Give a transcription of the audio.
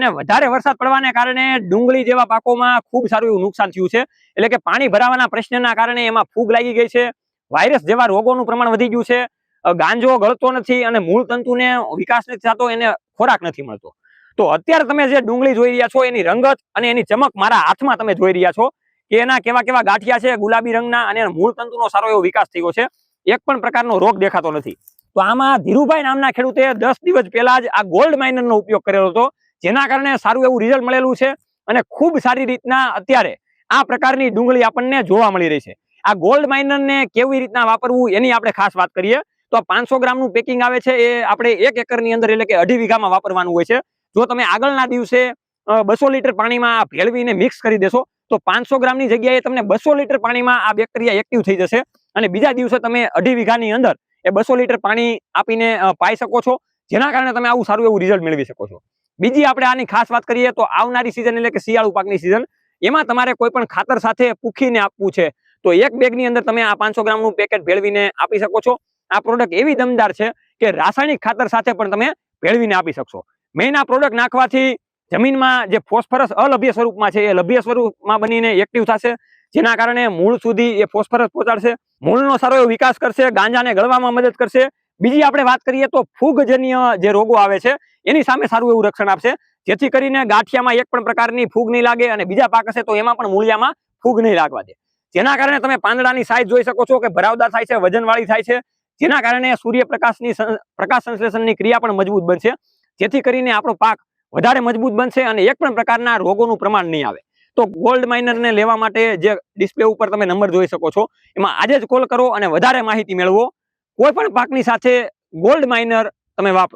અને વધારે વરસાદ પડવાને કારણે ડુંગળી જેવા પાકોમાં ખૂબ સારું એવું નુકસાન થયું છે. એટલે કે પાણી ભરાવાના પ્રશ્નના કારણે એમાં ફૂગ લાગી ગઈ છે. વાયરસ જેવા રોગોનું પ્રમાણ વધી ગયું છે. ગાંજો ગળતો નથી અને મૂળ તંતુને વિકાસ નથી થતો, એને ખોરાક નથી મળતો. તો અત્યારે તમે જે ડુંગળી જોઈ રહ્યા છો, એની રંગત અને એની ચમક મારા હાથમાં તમે જોઈ રહ્યા છો કે એના કેવા કેવા ગાંઠિયા છે, ગુલાબી રંગના અને મૂળ તંતુનો સારો એવો વિકાસ થયો છે. એક પણ પ્રકારનો રોગ દેખાતો નથી. તો આમાં ધીરુભાઈ નામના ખેડૂતે દસ દિવસ પહેલા જ આ ગોલ્ડ માઇનરનો ઉપયોગ કરેલો હતો. જેના કારણે સારું એવું રિઝલ્ટ મળેલું છે અને ખૂબ સારી રીતના અત્યારે આ પ્રકારની ડુંગળી આપણને જોવા મળી રહી છે. આ ગોલ્ડ માઇનરને કેવી રીતના વાપરવું એની આપણે ખાસ વાત કરીએ. તો પાંચસો ગ્રામનું પેકિંગ આવે છે એ આપણે એક એકરની અંદર એટલે કે અઢી વીઘામાં વાપરવાનું હોય છે. જો તમે આગળના દિવસે બસો લીટર પાણીમાં ભેળવીને મિક્સ કરી દેશો, તો પાંચસો ગ્રામની જગ્યાએ તમને બસો લીટર પાણીમાં આ બેક્ટેરિયા એક્ટિવ થઈ જશે અને બીજા દિવસે તમે અઢી વીઘાની અંદર એ બસો લીટર પાણી આપીને પાઈ શકો છો. જેના કારણે તમે આવું સારું એવું રિઝલ્ટ મેળવી શકો છો. બીજી આપણે આની ખાસ વાત કરીએ તો આવનારી સિઝન એટલે કે શિયાળુ પાકની સિઝન એમાં તમારે કોઈ પણ ખાતર સાથે પૂખીને આપવું છે. તો એક બેગની અંદર તમે આ પાંચસો ગ્રામનું પેકેટ ભેળવીને આપી શકો છો. આ પ્રોડક્ટ એવી દમદાર છે કે રાસાયણિક ખાતર સાથે પણ તમે ભેળવીને આપી શકશો. મેઇન આ પ્રોડક્ટ નાખવાથી જમીનમાં જે ફોસ્ફરસ અલભ્ય સ્વરૂપમાં છે, એ લભ્ય સ્વરૂપમાં બનીને એક્ટિવ થશે. જેના કારણે મૂળ સુધી એ ફોસ્ફરસ પહોંચાડશે, મૂળનો સારો એવો વિકાસ કરશે, ગાંજાને ગળવામાં મદદ કરશે. બીજી આપણે વાત કરીએ તો ફૂગજન્ય જે રોગો આવે છે એની સામે સારું એવું રક્ષણ આપશે. જેથી કરીને ગાંઠિયામાં એક પણ પ્રકારની ફૂગ નહીં લાગે અને બીજા પાક હશે તો એમાં પણ મૂળિયામાં ફૂગ નહીં લાગવા દે. જેના કારણે તમે પાંદડાની સાઈઝ જોઈ શકો છો કે ભરાવદાર થાય છે, વજનવાળી થાય છે. જેના કારણે સૂર્યપ્રકાશની પ્રકાશ સંશ્લેષણની ક્રિયા પણ મજબૂત બનશે. જેથી કરીને આપણો પાક વધારે મજબૂત બનશે અને એક પણ પ્રકારના રોગોનું પ્રમાણ નહીં આવે. તો ગોલ્ડ માઇનરને લેવા માટે જે ડિસ્પ્લે ઉપર તમે નંબર જોઈ શકો છો, એમાં આજે જ કોલ કરો અને વધારે માહિતી મેળવો. કોઈ પણ પાકની સાથે ગોલ્ડ માઇનર તમે વાપરો.